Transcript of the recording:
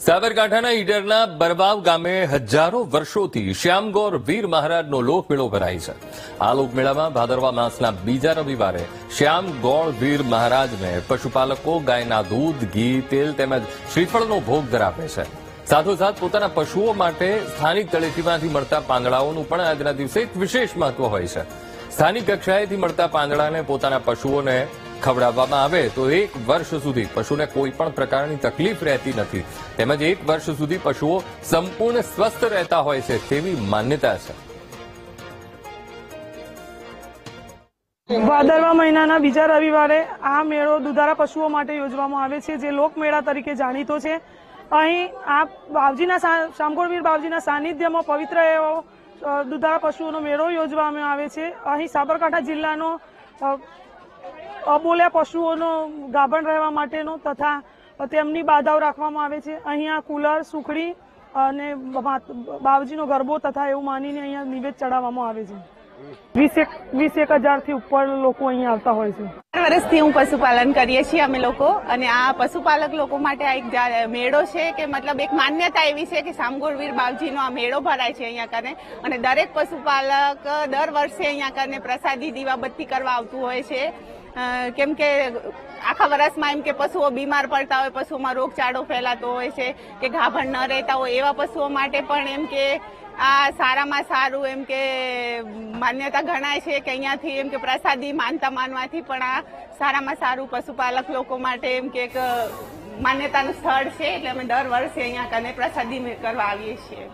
સાબરકાંઠાના ઈડરના બરવાવ ગામે હજારો વર્ષોથી શ્યામગોર વીર મહારાજનો લોકમેળો ભરાય છે. આ લોકમેળામાં ભાદરવા માસના બીજા રવિવારે શ્યામ ગોળ વીર મહારાજને પશુપાલકો, ગાયના દૂધ, ઘી, તેલ તેમજ શ્રીફળનો ભોગ ધરાવે છે. સાથોસાથ પોતાના પશુઓ માટે સ્થાનિક તળેટીમાંથી મળતા પાંદડાઓનું પણ આજના દિવસે એક વિશેષ મહત્વ હોય છે. સ્થાનિક કક્ષાએથી મળતા પાંદડાને પોતાના પશુઓને ખવડાવવામાં આવે તો એક વર્ષ સુધી પશુને કોઈ પણ પ્રકારની તકલીફ રહેતી નથી. તેમજ એક વર્ષ સુધી પશુઓ સંપૂર્ણ સ્વસ્થ રહેતા હોય છે તેવી માન્યતા છે. ભાદરવા મહિનાના બીજા રવિવારે આ મેળો દુધારા પશુઓ માટે યોજવામાં આવે છે, જે લોકમેળા તરીકે જાણીતો છે. અહીં આ બાવજીના શામગોળવીર બાવજીના સાનિધ્યમાં પવિત્ર એવો દુધારા પશુઓનો મેળો યોજવામાં આવે છે. અહીં સાબરકાંઠા જિલ્લાનો અબોલ્યા પશુઓનો ગાભણ રહેવા માટેનો તથા તેમની બાધાઓ રાખવામાં આવે છે. અહીંયા કુલર, સુખડી અને બાવજીનો ગરબો તથા એવું માનીને અહીંયા નિવેદ ચડાવવામાં આવે છે. વીસ એક વીસ એક હજારથી ઉપર લોકો અહીંયા આવતા હોય છે. વર્ષથી હું પશુપાલન કરીએ છીએ અમે લોકો અને આ પશુપાલક લોકો માટે આ એક મેળો છે કે મતલબ એક માન્યતા એવી છે કે સામગોળવીર બાવજીનો આ મેળો ભરાય છે અહીંયા કને. અને દરેક પશુપાલક દર વર્ષે અહીંયા કને પ્રસાદી, દીવાબત્તી કરવા આવતું હોય છે. કેમ કે આખા વર્ષમાં એમ કે પશુઓ બીમાર પડતા હોય, પશુઓમાં રોગચાળો ફેલાતો હોય છે, કે ગાભણ ન રહેતા હોય એવા પશુઓ માટે પણ એમ કે આ સારામાં સારું એમ કે માન્યતા ગણાય છે કે અહીંયાથી એમ કે પ્રસાદી માનતા માનવાથી પણ આ સારામાં સારું પશુપાલક લોકો માટે એમ કે એક માન્યતાનું સ્થળ છે, એટલે અમે દર વર્ષે અહીંયા કને પ્રસાદી કરવા આવીએ છીએ.